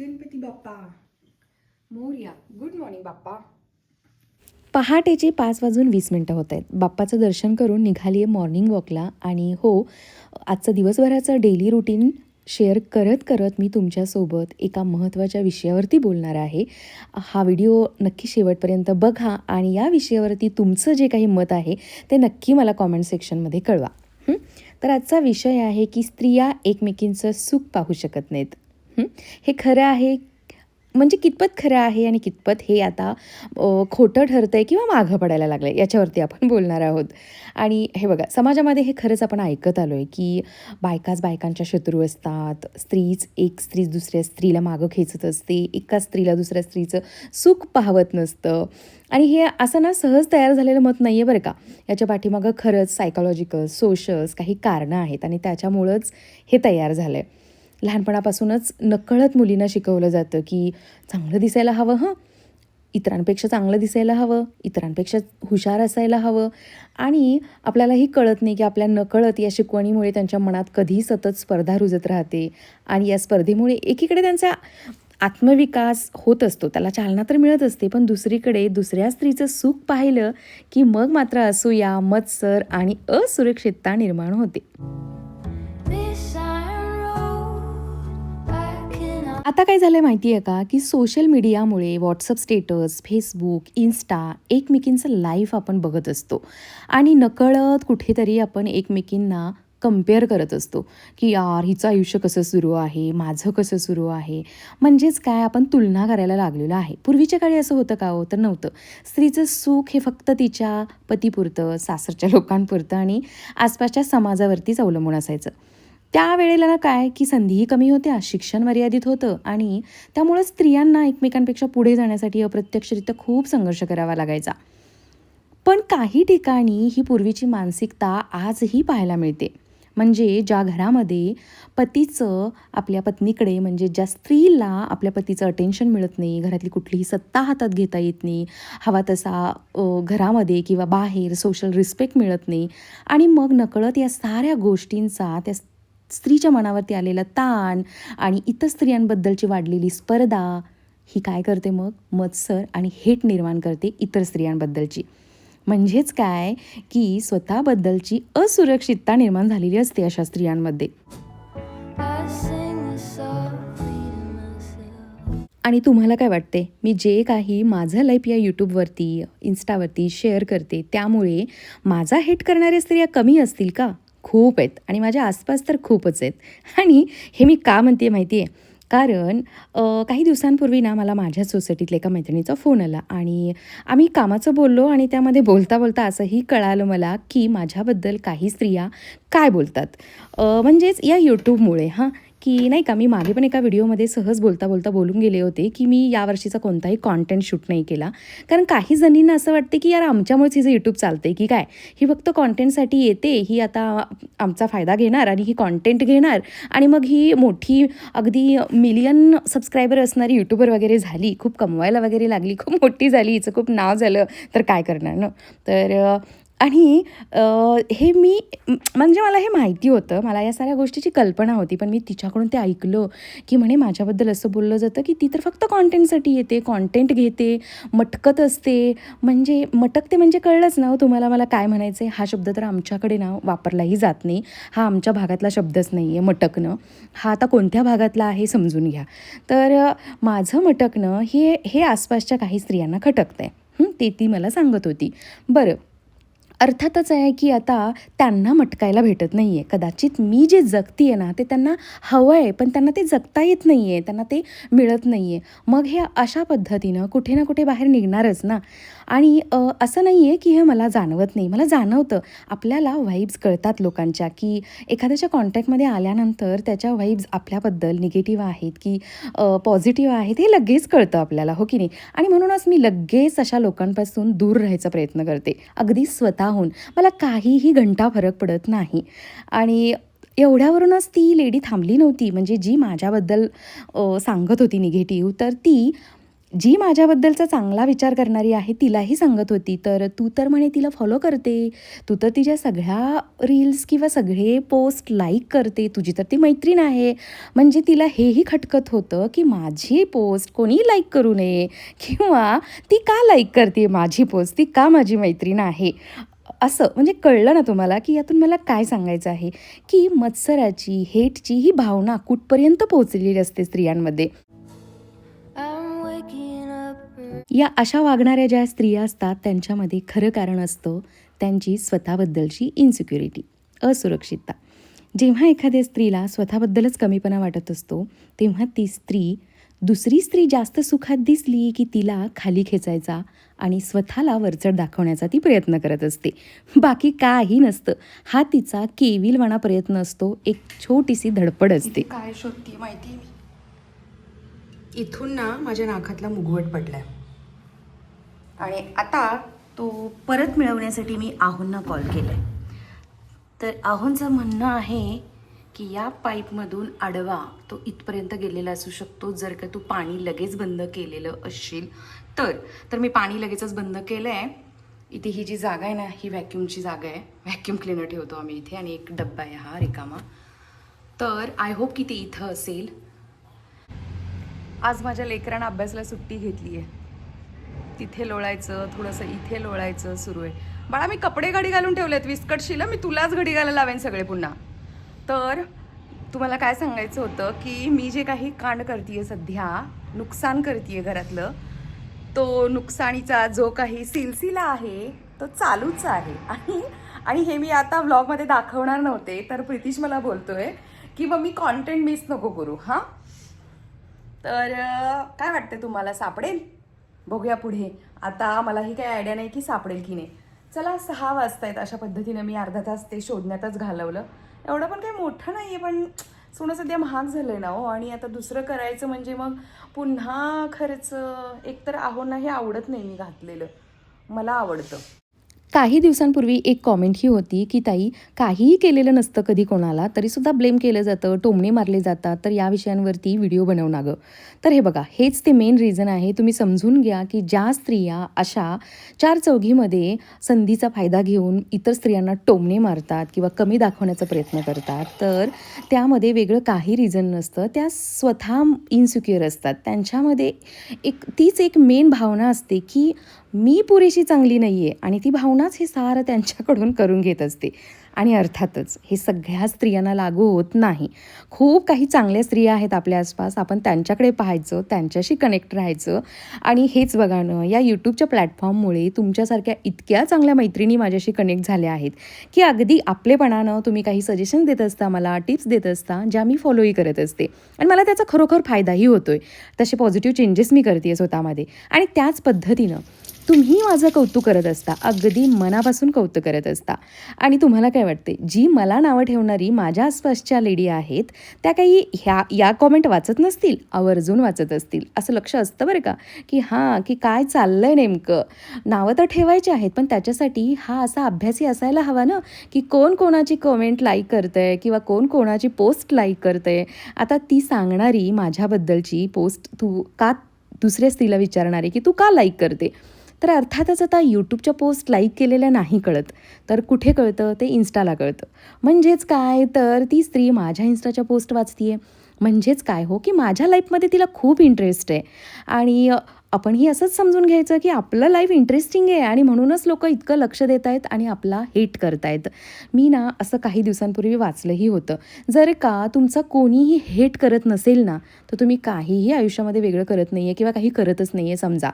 Ganpati Bappa. Morya good morning Bappa. पहाटेचे पाच वाजून वीस मिनटं होत आहेत. बाप्पाचं दर्शन करून निघाली आहे मॉर्निंग वॉकला आणि हो आजचं दिवसभराचं डेली रुटीन शेअर करत करत मी तुमच्यासोबत एका महत्त्वाच्या विषयावरती बोलणार आहे. हा व्हिडिओ नक्की शेवटपर्यंत बघा आणि या विषयावरती तुमचं जे काही मत आहे ते नक्की मला कॉमेंट सेक्शनमध्ये कळवा. तर आजचा विषय आहे की स्त्रिया एकमेकींचं सुख पाहू शकत नाहीत. हे? खरं आहे म्हणजे कितपत खरं आहे आणि कितपत हे आता खोटं ठरतं आहे किंवा मागं पडायला लागलं आहे याच्यावरती आपण बोलणार आहोत. आणि हे बघा समाजामध्ये हे खरंच आपण ऐकत आलो आहे की बायकाच बायकांच्या शत्रू असतात स्त्रीच एक स्त्री दुसऱ्या स्त्रीला मागं खेचत असते एका स्त्रीला दुसऱ्या स्त्रीचं सुख पाहवत नसतं. आणि हे असं ना सहज तयार झालेलं मत नाही आहे बरं का. याच्या पाठीमागं खरंच सायकॉलॉजिकल सोशल्स काही कारणं आहेत आणि त्याच्यामुळंच हे तयार झालं आहे लहानपणापासूनच नकळत मुलींना शिकवलं जातं की चांगलं दिसायला हवं हं. इतरांपेक्षा चांगलं दिसायला हवं इतरांपेक्षा हुशार असायला हवं. आणि आपल्यालाही कळत नाही की आपल्या नकळत या शिकवणीमुळे त्यांच्या मनात कधी सतत स्पर्धा रुजत राहते. आणि या स्पर्धेमुळे एकीकडे त्यांचा आत्मविकास होत असतो त्याला चालना तर मिळत असते पण दुसरीकडे दुसऱ्या स्त्रीचं सुख पाहिलं की मग मात्र असूया मत्सर आणि असुरक्षितता निर्माण होते. आता काय झालं माहिती आहे का? की सोशल मीडियामुळे व्हॉट्सअप स्टेटस फेसबुक इन्स्टा एकमेकींचं लाईफ आपण बघत असतो. आणि नकळत कुठेतरी आपण एकमेकींना कंपेअर करत असतो. की यार हिचं आयुष्य कसं सुरू आहे? माझं कसं सुरू आहे? म्हणजेच काय? आपण तुलना करायला लागलेलो आहे. पूर्वीच्या काळी असं होतं का हो? तर नव्हतं. स्त्रीचं सुख हे फक्त तिच्या पतीपुरतं सासरच्या लोकांपुरतं आणि आसपासच्या समाजावरतीच अवलंबून असायचं. त्यावेळेला ना काय की संधीही कमी होत्या शिक्षण मर्यादित होतं आणि त्यामुळं स्त्रियांना एकमेकांपेक्षा पुढे जाण्यासाठी अप्रत्यक्षरित्या खूप संघर्ष करावा लागायचा. पण काही ठिकाणी ही पूर्वीची मानसिकता आजही पाहायला मिळते. म्हणजे ज्या घरामध्ये पतीचं आपल्या पत्नीकडे म्हणजे ज्या स्त्रीला आपल्या पतीचं अटेन्शन मिळत नाही घरातली कुठलीही सत्ता हातात घेता येत नाही हवा तसा घरामध्ये किंवा बाहेर सोशल रिस्पेक्ट मिळत नाही आणि मग नकळत या साऱ्या गोष्टींचा त्या स्त्रीच्या मनावरती आलेला ताण आणि इतर स्त्रियांबद्दलची वाढलेली स्पर्धा ही काय करते मग? मत्सर आणि हेट निर्माण करते इतर स्त्रियांबद्दलची. म्हणजेच काय? की स्वतःबद्दलची असुरक्षितता निर्माण झालेली असते अशा स्त्रियांमध्ये. आणि तुम्हाला काय वाटते? मी जे काही माझं लाईफ या यूट्यूबवरती इन्स्टावरती शेअर करते त्यामुळे माझा हेट करणाऱ्या स्त्रिया कमी असतील का? खूप आहेत. आणि माझ्या आसपास तर खूपच आहेत. आणि हे मी का म्हणते माहिती आहे कारण काही दिवसांपूर्वी ना मला माझ्या सोसायटीतल्या एका मैत्रिणीचा फोन आला. आणि आम्ही कामाचं बोललो आणि त्यामध्ये बोलता बोलता असंही कळालं मला की माझ्याबद्दल काही स्त्रिया काय बोलतात. म्हणजेच या यूट्यूबमुळे हां की नाही का मी मागे पण एका व्हिडिओमध्ये सहज बोलता बोलता बोलून गेले होते की मी यावर्षीचा कोणताही कॉन्टेंट शूट नाही केला. कारण काही जणींना असं वाटते की यार आमच्यामुळेच हिचं यूट्यूब चालते की काय ही फक्त कॉन्टेंटसाठी येते ही आता आमचा फायदा घेणार आणि ही कॉन्टेंट घेणार आणि मग ही मोठी अगदी मिलियन सबस्क्रायबर असणारी यूट्यूबर वगैरे झाली खूप कमवायला वगैरे लागली खूप मोठी झाली हिचं खूप नाव झालं तर काय करणार ना? तर आणि हे मी म्हणजे मला हे माहिती होतं. मला या साऱ्या गोष्टीची कल्पना होती पण मी तिच्याकडून ते ऐकलं की म्हणे माझ्याबद्दल असं बोललं जातं की ती तर फक्त कॉन्टेंटसाठी येते कॉन्टेंट घेते मटकत असते. म्हणजे मटकते म्हणजे कळलंच ना हो तुम्हाला मला काय म्हणायचं आहे हा शब्द तर आमच्याकडे ना वापरलाही जात नाही. हा आमच्या भागातला शब्दच नाही आहे मटकणं. हा आता कोणत्या भागातला आहे समजून घ्या. तर माझं मटकणं हे हे आसपासच्या काही स्त्रियांना खटकतं आहे ते ती मला सांगत होती. बरं अर्थातच आहे की आता त्यांना मटकायला भेटत नाही आहे कदाचित मी जे जगती आहे ना ते त्यांना हवं आहे पण त्यांना ते जगता येत नाही आहे त्यांना ते मिळत नाही आहे मग हे अशा पद्धतीनं कुठे ना कुठे बाहेर निघणारच ना. आणि असं नाही आहे की हे मला जाणवत नाही. मला जाणवतं. आपल्याला व्हाईब्स कळतात लोकांच्या की एखाद्याच्या कॉन्टॅक्टमध्ये आल्यानंतर त्याच्या व्हाईब्स आपल्याबद्दल निगेटिव्ह आहेत की पॉझिटिव्ह आहेत हे लगेच कळतं आपल्याला हो की नाही? आणि म्हणूनच मी लगेच अशा लोकांपासून दूर राहायचा प्रयत्न करते. अगदी स्वतः स्वतःहून मला काहीही घंटा फरक पडत नाही. आणि एवढ्यावरूनच ती लेडी थांबली नव्हती. म्हणजे जी माझ्याबद्दल सांगत होती निगेटिव्ह तर ती जी माझ्याबद्दलचा चांगला विचार करणारी आहे तिलाही सांगत होती तर तू तर म्हणे तिला फॉलो करते. तू तर तिच्या सगळ्या रील्स किंवा सगळे पोस्ट लाईक करते. तुझी तर ती मैत्रीण आहे. म्हणजे तिला हेही खटकत होतं की माझी पोस्ट कोणी लाईक करू नये? किंवा ती का लाईक करते माझी पोस्ट ती का माझी मैत्रीण आहे? असं म्हणजे कळलं ना तुम्हाला की यातून मला काय सांगायचं आहे? की मत्सराची हेटची ही भावना कुठपर्यंत पोहोचलेली असते स्त्रियांमध्ये? या अशा वागणाऱ्या ज्या स्त्रिया असतात त्यांच्यामध्ये खरं कारण असतं त्यांची स्वतःबद्दलची इन्सिक्युरिटी असुरक्षितता. जेव्हा एखाद्या स्त्रीला स्वतःबद्दलच कमीपणा वाटत असतो तेव्हा ती स्त्री दुसरी स्त्री जास्त सुखात दिसली की तिला खाली खेचायचा आणि स्वतःला वरचढ दाखवण्याचा ती प्रयत्न करत असते. बाकी काही नसतं. हा तिचा केविलवाणा प्रयत्न असतो. एक छोटीशी धडपड असते. काय शोधते माहिती इथून ना माझ्या नाकातला मुगवट पडलाय. आणि आता तो परत मिळवण्यासाठी मी आहोंना कॉल केलाय. तर आहोंचं म्हणणं आहे की या पाईपमधून आडवा तो इथपर्यंत गेलेला असू शकतो. जर का तू पाणी लगेच बंद केलेलं असशील तर. तर मी पाणी लगेचच बंद केलं आहे इथे ही जी जागा आहे ना ही व्हॅक्यूमची जागा आहे. व्हॅक्यूम क्लिनर ठेवतो आम्ही इथे आणि एक डब्बा आहे हा रिकामा. तर आय होप की ते इथं असेल. आज माझ्या लेकरानं अभ्यासला सुट्टी घेतली आहे तिथे लोळायचं थोडंसं इथे लोळायचं सुरू आहे. बाळा मी कपडे घडी घालून ठेवलेत विस्कटशीला मी तुलाच घडी घालायला लावेन सगळे पुन्हा. तर तुम्हाला काय सांगायचं होतं की मी जे काही कांड करते सध्या नुकसान करते घरातलं तो नुकसानीचा जो काही सिलसिला आहे तो चालूच आहे. आणि आणि हे मी आता व्लॉगमध्ये दाखवणार नव्हते तर प्रितीश मला बोलतोय की मग मी कॉन्टेंट मिस नको करू हां? तर काय वाटतं तुम्हाला सापडेल? बघूया पुढे. आता मलाही काही आयडिया नाही की सापडेल की नाही. चला सहा वाजता आहेत अशा पद्धतीनं मी अर्धा तास ते शोधण्यातच घालवलं. एवढं पण काही मोठं नाही आहे पण सोनं सध्या महाग झालं आहे ना हो. आणि आता दुसरं करायचं म्हणजे मग पुन्हा खर्च एकतर आहोंना हे आवडत नाही मी घातलेलं. मला आवडतं. काही दिवसांपूर्वी एक कॉमेंट ही होती की ताई काहीही केलेलं नसतं कधी कोणाला तरीसुद्धा ब्लेम केलं जातं टोमणे मारले जातात तर या विषयांवरती व्हिडिओ बनवू ना गं तर हे बघा हेच ते मेन रिझन आहे. तुम्ही समजून घ्या की ज्या स्त्रिया अशा चार चौघीमध्ये संधीचा फायदा घेऊन इतर स्त्रियांना टोमणे मारतात किंवा कमी दाखवण्याचा प्रयत्न करतात तर त्यामध्ये वेगळं काही रिझन नसतं. त्या स्वतः इन्सिक्युअर असतात. त्यांच्यामध्ये एक तीच एक मेन भावना असते की मी पुरेशी चांगली नाही आहे आणि ती भावना भावनाच हे सारं त्यांच्याकडून करून घेत असते. आणि अर्थातच हे सगळ्या स्त्रियांना लागू होत नाही. खूप काही चांगल्या स्त्रिया आहेत आपल्या आसपास. आपण त्यांच्याकडे पाहायचं त्यांच्याशी कनेक्ट राहायचं. आणि हेच बघा ना या यूट्यूबच्या प्लॅटफॉर्ममुळे तुमच्यासारख्या इतक्या चांगल्या मैत्रिणी माझ्याशी कनेक्ट झाल्या आहेत. की अगदी आपलेपणानं तुम्ही काही सजेशन देत असता मला टिप्स देत असता ज्या मी फॉलोही करत असते. आणि मला त्याचा खरोखर फायदाही होतोय. तसे पॉझिटिव्ह चेंजेस मी करते स्वतःमध्ये. आणि त्याच पद्धतीनं तुम्ही माझं कौतुक करत असता. अगदी मनापासून कौतुक करत असता. आणि तुम्हाला काय वाटते जी मला नावं ठेवणारी माझ्या आसपासच्या लेडी आहेत त्या काही ह्या या कॉमेंट वाचत नसतील आवर्जून वाचत असतील. असं लक्ष असतं बरं का? की हां की काय चाललं आहे नेमकं? नावं तर ठेवायची आहेत पण त्याच्यासाठी हा असा अभ्यासी असायला हवा ना की कोण कोणाची कमेंट लाईक आहे किंवा कोण कोणाची पोस्ट लाईक करतंय. आता ती सांगणारी माझ्याबद्दलची पोस्ट तू का दुसऱ्या स्त्रीला विचारणारे की तू का लाईक करते? तर अर्थातच आता यूट्यूबच्या पोस्ट लाईक केलेल्या नाही कळत. तर कुठे कळतं? ते इन्स्टाला कळतं. म्हणजेच काय? तर ती स्त्री माझ्या इन्स्टाच्या पोस्ट वाचतीये. म्हणजेच काय हो? की माझ्या लाईफमध्ये तिला खूप इंटरेस्ट आहे. आणि आपणही असंच समजून घ्यायचं की आपलं लाईफ इंटरेस्टिंग आहे आणि म्हणूनच लोक इतकं लक्ष देत आहेत आणि आपला हेट करतायत मी ना असं काही दिवसांपूर्वी वाचलंही होतं. जर का तुमचा कोणीही हेट करत नसेल ना तर तुम्ही काहीही आयुष्यामध्ये वेगळं करत नाही आहे किंवा काही करतच नाही आहे समजा.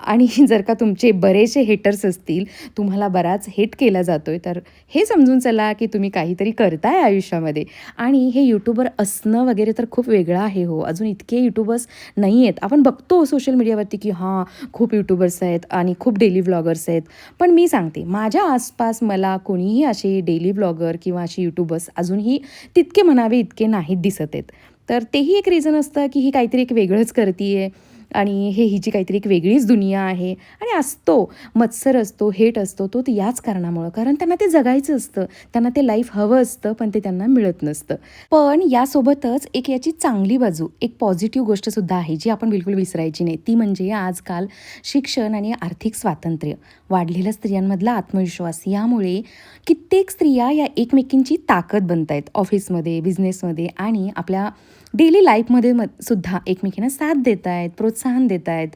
आणि जर का तुमचे बरेचसे हेटर्स असतील तुम्हाला बराच हेट केला जातो आहे तर हे समजून चला की तुम्ही काहीतरी करताय आयुष्यामध्ये. आणि हे यूट्यूबर असणं वगैरे तर खूप वेगळं आहे हो. अजून इतके यूट्यूबर्स नाही आहेत आपण बघतो सोशल मीडियावरती की हां खूप यूट्यूबर्स आहेत आणि खूप डेली व्लॉगर्स आहेत. पण मी सांगते माझ्या आसपास मला कोणीही असे डेली व्लॉगर किंवा असे यूट्यूबर्स अजूनही तितके म्हणावे इतके नाहीत दिसत आहेत. तर तेही एक रिझन असतं की ही काहीतरी एक वेगळंच करते आहे आणि हे हिची काहीतरी एक वेगळीच दुनिया आहे आणि असतो मत्सर असतो हेट असतो तो याच कारणामुळं. कारण त्यांना ते जगायचं असतं त्यांना ते लाईफ हवं असतं पण ते त्यांना मिळत नसतं. पण यासोबतच एक याची चांगली बाजू एक पॉझिटिव्ह गोष्टसुद्धा आहे जी आपण बिलकुल विसरायची नाही. ती म्हणजे आजकाल शिक्षण आणि आर्थिक स्वातंत्र्य. वाढलेला स्त्रियांमधला आत्मविश्वास यामुळे कित्येक स्त्रिया या एकमेकींची ताकद बनत आहेत ऑफिसमध्ये बिझनेसमध्ये आणि आपल्या डेली लाईफमध्ये म सुद्धा एकमेकींना साथ देत आहेत प्रोत्साहन देत आहेत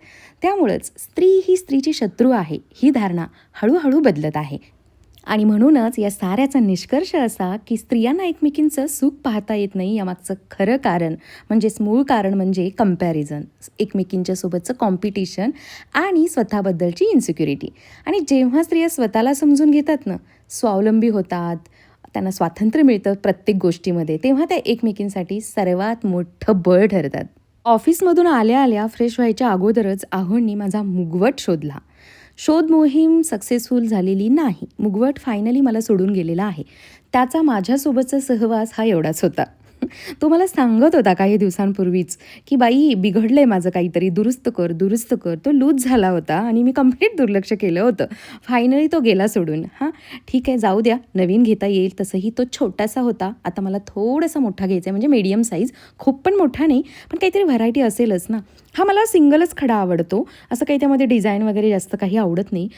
त्यामुळंच स्त्री ही स्त्रीची शत्रू आहे ही धारणा हळूहळू बदलत आहे. आणि म्हणूनच या साऱ्याचा निष्कर्ष असा की स्त्रियांना एकमेकींचं सुख पाहता येत नाही यामागचं खरं कारण म्हणजेच मूळ कारण म्हणजे कंपॅरिझन एकमेकींच्या सोबतचं कॉम्पिटिशन आणि स्वतःबद्दलची इन्सिक्युरिटी आणि जेव्हा स्त्रिया स्वतःला समजून घेतात ना स्वावलंबी होतात त्यांना स्वातंत्र्य मिळतं प्रत्येक गोष्टीमध्ये तेव्हा त्या एकमेकींसाठी सर्वात मोठं बळ ठरतात. ऑफिसमधून आल्या आल्या फ्रेश व्हायच्या अगोदरच आहोंनी माझा मुगवट शोधला. शोध मोहीम सक्सेसफुल झालेली नाही. मुगवट फायनली मला सोडून गेलेला आहे. त्याचा माझ्यासोबतचा सहवास हा एवढाच होता. तो मला सांगत होता काही दिवसांपूर्वीच की बाई बिघडलं आहे माझं काहीतरी. दुरुस्त कर दुरुस्त कर. तो लूज झाला होता आणि मी कंप्लीट दुर्लक्ष केलं होतं. फायनली तो गेला सोडून. हां ठीक आहे जाऊ द्या. नवीन घेता येईल. तसंही तो छोटासा होता. आता मला थोडासा मोठा घ्यायचा आहे म्हणजे मीडियम साईज खूप पण मोठा नाही पण काहीतरी व्हरायटी असेलच ना. हा मला सिंगलच खडा आवडतो. असं काही त्यामध्ये डिझाईन वगैरे जास्त काही आवडत नाही.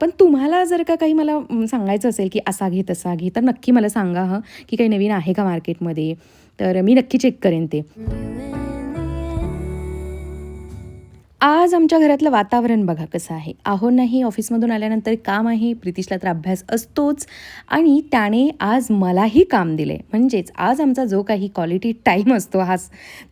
पण तुम्हाला जर का काही मला सांगायचं असेल की असा घे तसा घे तर नक्की मला सांगा हं की काही नवीन आहे का मार्केटमध्ये तर मी नक्की चेक करेन ते. आज आमच्या घरातलं वातावरण बघा कसं आहे. आहो नाही ऑफिसमधून आल्यानंतर काम आहे प्रितिशला तर अभ्यास असतोच. आणि त्याने आज मलाही काम दिले म्हणजेच आज आमचा जो काही क्वालिटी टाईम असतो हा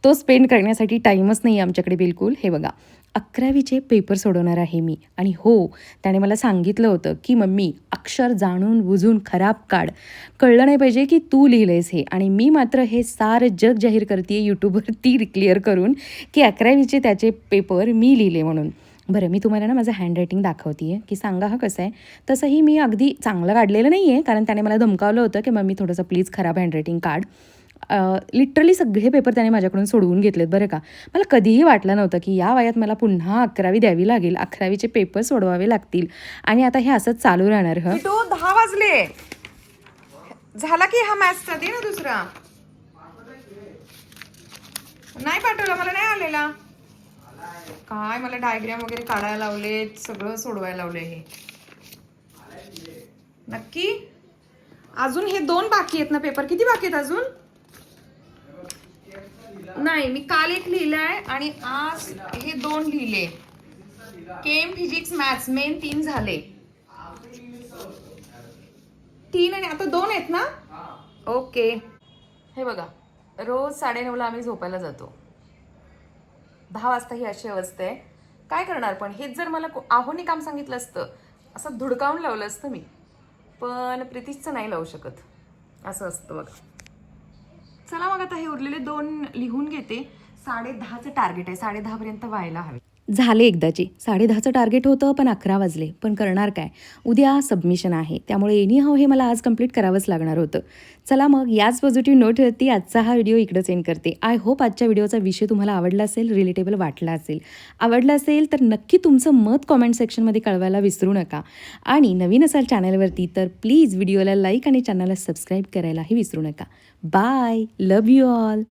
तो स्पेंड करण्यासाठी टाईमच नाही आमच्याकडे बिलकुल. हे बघा. अकरावीचे पेपर सोडवणार आहे मी. आणि हो त्याने मला सांगितलं होतं की मम्मी अक्षर जाणून बुजून खराब काढ. कळलं नाही पाहिजे की तू लिहिलंयस हे. आणि मी मात्र हे सारं जग जाहीर करते यूट्यूबवरती क्लिअर करून की अकरावीचे त्याचे पेपर मी लिहिले म्हणून. बरं मी तुम्हाला ना माझं हँडरायटिंग दाखवते आहे की सांगा हा कसं आहे. तसंही मी अगदी चांगलं काढलेलं नाही आहे कारण त्याने मला धमकावलं होतं की मम्मी थोडंसं प्लीज खराब हँडरायटिंग काढ. लिटरली सगळे पेपर त्याने माझ्याकडून सोडवून घेतलेत बरं का. मला कधीही वाटलं नव्हतं की या वयात मला पुन्हा अकरावी द्यावी लागेल अकरावीचे पेपर सोडवावे लागतील. आणि आता हे असंच चालू राहणार ह. तो दहा वाजले. झाला की हा मॅथचा दे ना दुसरा. नाही पाठवला मला नाही आलेला. काय मला डायग्राम वगैरे काढायला लावले सगळं सोडवायला लावले हे. नक्की? अजून हे दोन बाकी आहेत ना पेपर किती बाकी आहेत अजून? नाही मी काल एक लिहिलाय आणि आज हे दोन लिहिले. केम फिजिक्स मॅथ्स मेन तीन झाले. तीन आणि आता दोन आहेत ना? ओके हे बघा रोज साडेनऊला आम्ही झोपायला जातो. दहा वाजता ही अशी अवस्था आहे. काय करणार पण? हेच जर मला आहोने आहोनी काम सांगितलं असतं असं धुडकावून लावलं असतं मी. पण प्रितीशचं नाही लावू शकत. असं असतं बघा. चला मग आता हे उरलेले दोन लिहून घेते. साडे दहाचं टार्गेट आहे. साडे दहापर्यंत व्हायला हवे. झाले एकदाची. साडेदहाचं टार्गेट होतं पण अकरा वाजले. पण करणार काय? उद्या सबमिशन आहे. त्यामुळे एनी हाव हे मला आज कंप्लीट करावंच लागणार होतं. चला मग याच पॉझिटिव्ह नोटवरती आजचा हा व्हिडिओ इकडंच सेंड करते. आय होप आजच्या व्हिडिओचा विषय तुम्हाला आवडला असेल रिलेटेबल वाटला असेल. आवडला असेल तर नक्की तुमचं मत कॉमेंट सेक्शनमध्ये कळवायला विसरू नका. आणि नवीन असाल चॅनलवरती तर प्लीज व्हिडिओला लाईक आणि चॅनलला सबस्क्राईब करायलाही विसरू नका. Bye love you all